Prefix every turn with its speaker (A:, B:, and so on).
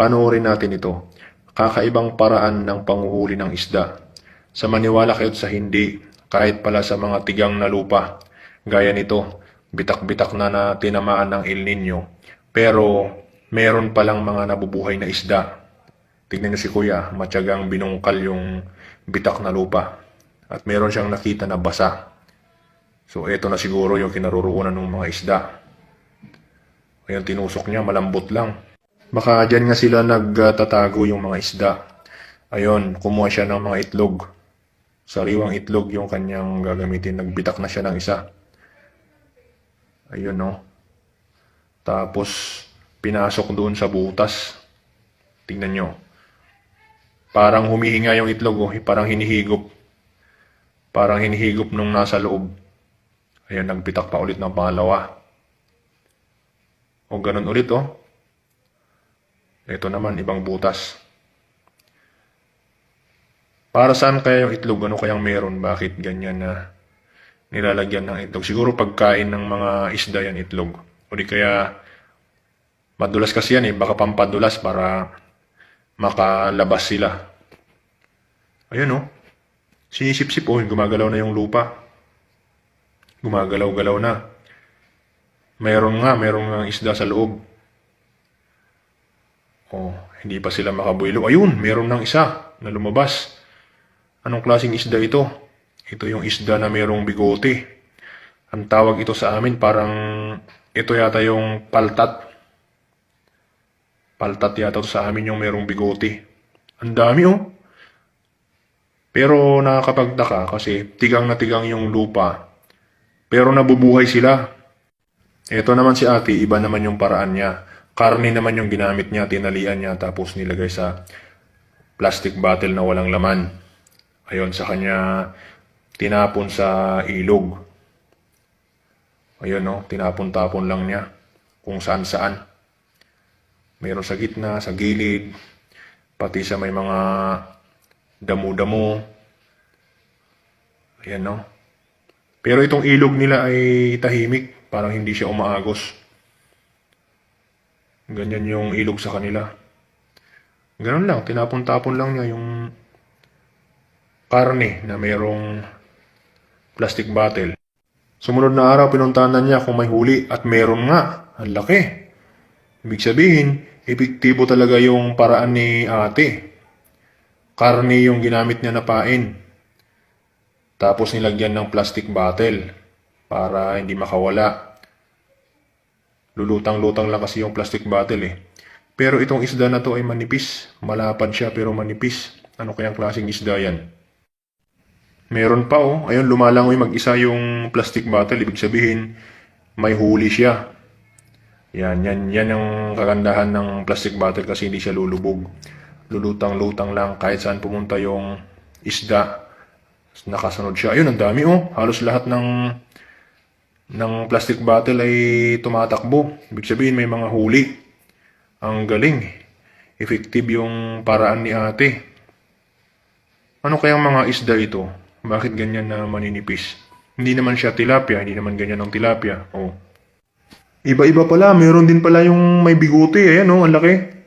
A: Panoorin natin ito. Kakaibang paraan ng panguhuli ng isda. Sa maniwala kayo sa hindi, kahit pala sa mga tigang na lupa. Gaya nito, bitak-bitak na na tinamaan ng El Nino. Pero meron palang mga nabubuhay na isda. Tignan niyo si Kuya, matyagang binungkal yung bitak na lupa. At meron siyang nakita na basa. So eto na siguro yung kinaroroonan ng mga isda. Ayan, tinusok niya, malambot lang. Baka dyan nga sila nagtatago yung mga isda. Ayun, kumuha siya ng mga itlog. Sariwang itlog yung kanyang gagamitin. Nagbitak na siya ng isa. Ayun, no. Tapos, pinasok doon sa butas. Tingnan nyo. Parang humihinga yung itlog, oh. Parang hinihigop. Parang hinihigop nung nasa loob. Ayun, nagbitak pa ulit ng pangalawa. O ganun ulit, oh. Ito naman, ibang butas. Para saan kaya yung itlog? Ano kayang meron? Bakit ganyan na nilalagyan ng itlog? Siguro pagkain ng mga isda yan itlog. O di kaya madulas kasi yan eh. Baka pampadulas para makalabas sila. Ayun oh. Sinisip-sip oh. Gumagalaw na yung lupa. Gumagalaw-galaw na. Mayroon nga, mayroon nga isda sa loob. Oh, hindi pa sila makabuelo. Ayun, meron ng isa na lumabas. Anong klaseng isda ito? Ito yung isda na mayroong bigote. Ang tawag ito sa amin parang ito yata yung paltat. Paltat yata ito sa amin yung mayroong bigote. Ang dami oh. Pero nakakapagtaka kasi tigang na tigang yung lupa. Pero nabubuhay sila. Ito naman si ate, iba naman yung paraan niya. Karne naman yung ginamit niya, tinalian niya, tapos nilagay sa plastic bottle na walang laman. Ayun, sa kanya, tinapon sa ilog. Ayun, no, tinapon-tapon lang niya kung saan-saan. Meron sa gitna, sa gilid, pati sa may mga damo-damo. Ayan, no. Pero itong ilog nila ay tahimik, parang hindi siya umaagos. Ganyan yung ilog sa kanila. Ganun lang, tinapon-tapon lang niya yung karne na mayroong plastic bottle. Sumunod na araw, pinuntahan na niya kung may huli at meron nga. Ang laki. Ibig sabihin, epektibo talaga yung paraan ni ate. Karne yung ginamit niya na pain. Tapos nilagyan ng plastic bottle para hindi makawala. Lulutang-lutang lang kasi yung plastic bottle eh. Pero itong isda na to ay manipis. Malapad siya pero manipis. Ano kayang klaseng isda yan? Meron pa oh. Ayun, lumalangoy mag-isa yung plastic bottle. Ibig sabihin, may huli siya. Yan, yan, yan ang kagandahan ng plastic bottle kasi hindi siya lulubog. Lulutang-lutang lang kahit saan pumunta yung isda. Nakasunod siya. Ayun, ang dami oh. Halos lahat ng ng plastic bottle ay tumatakbo. Ibig sabihin may mga huli. Ang galing. Effective yung paraan ni ate. Ano kayang mga isda ito? Bakit ganyan na maninipis? Hindi naman siya tilapia, hindi naman ganyan ang tilapia. Oh. Iba-iba pala, meron din pala yung may bigote. Ayan oh, ang laki.